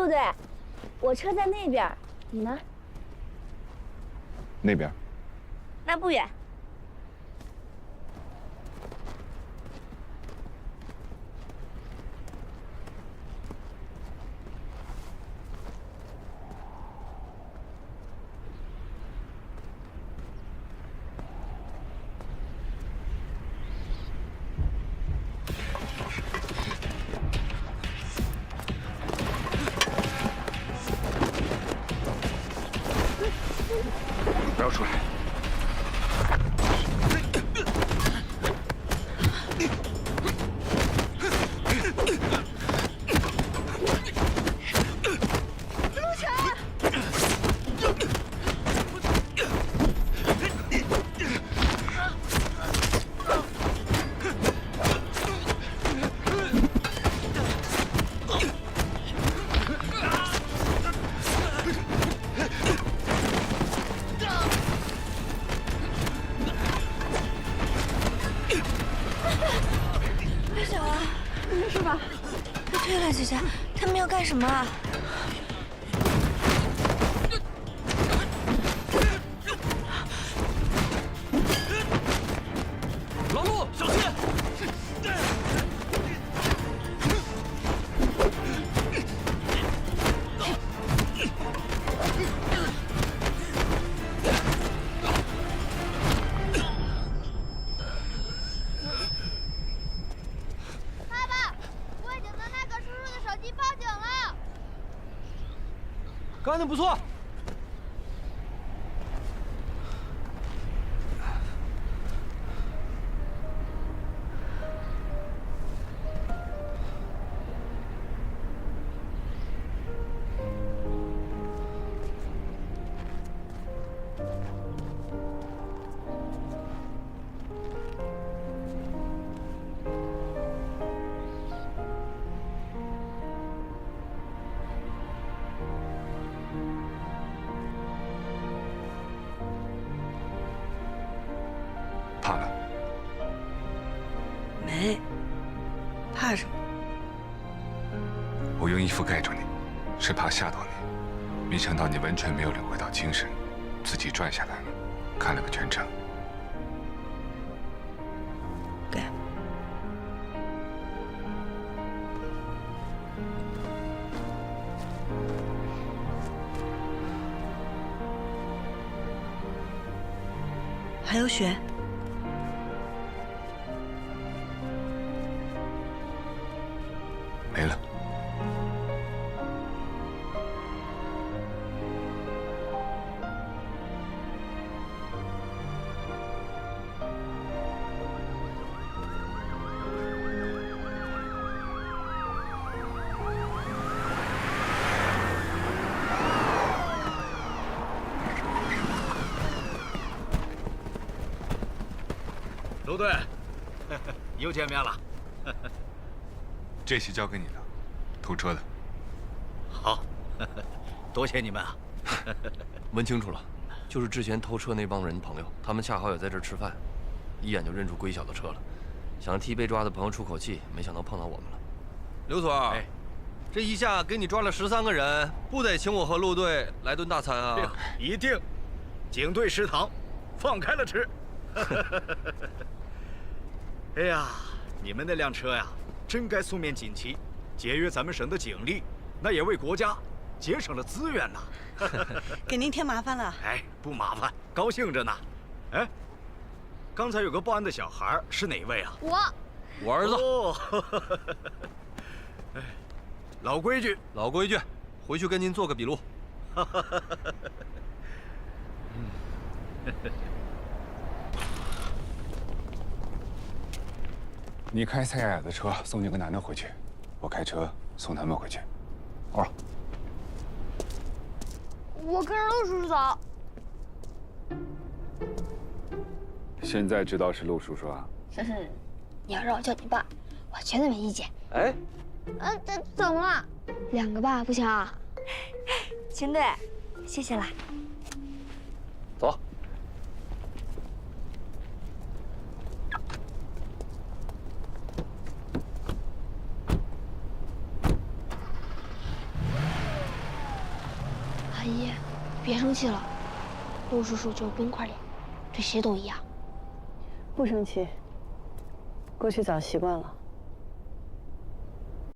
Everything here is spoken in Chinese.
陆队，我车在那边，你呢？那边。那不远。不要出来！是吧？对了，姐姐，他们要干什么啊？干得不错。怕了？没，怕什么？我用衣服盖住你，是怕吓到你。没想到你完全没有领会到精神，自己转下来了，看了个全程。给。还有雪。没了。陆队，又见面了。这些交给你了，偷车的。好，多谢你们啊。问清楚了，就是之前偷车那帮人朋友，他们恰好也在这儿吃饭，一眼就认出归晓的车了，想替被抓的朋友出口气，没想到碰到我们了。刘所，哎，这一下给你抓了十三个人，不得请我和陆队来顿大餐啊？一定，警队食堂，放开了吃。哎呀，你们那辆车呀，真该送面锦旗，节约咱们省的警力，那也为国家节省了资源呐。给您添麻烦了。哎，不麻烦，高兴着呢。哎，刚才有个报案的小孩是哪位啊？我，我儿子。哦，哎，老规矩，老规矩，回去跟您做个笔录。你开蔡雅雅的车送那个男的回去，我开车送他们回去。哦。我跟着陆叔叔走。现在知道是陆叔叔啊？哼哼，你要让我叫你爸，我绝对没意见。哎，嗯，怎怎么了？两个爸不行啊？秦队，谢谢啦。别生气了。陆叔叔就是冰块脸，对谁都一样。不生气。过去早习惯了。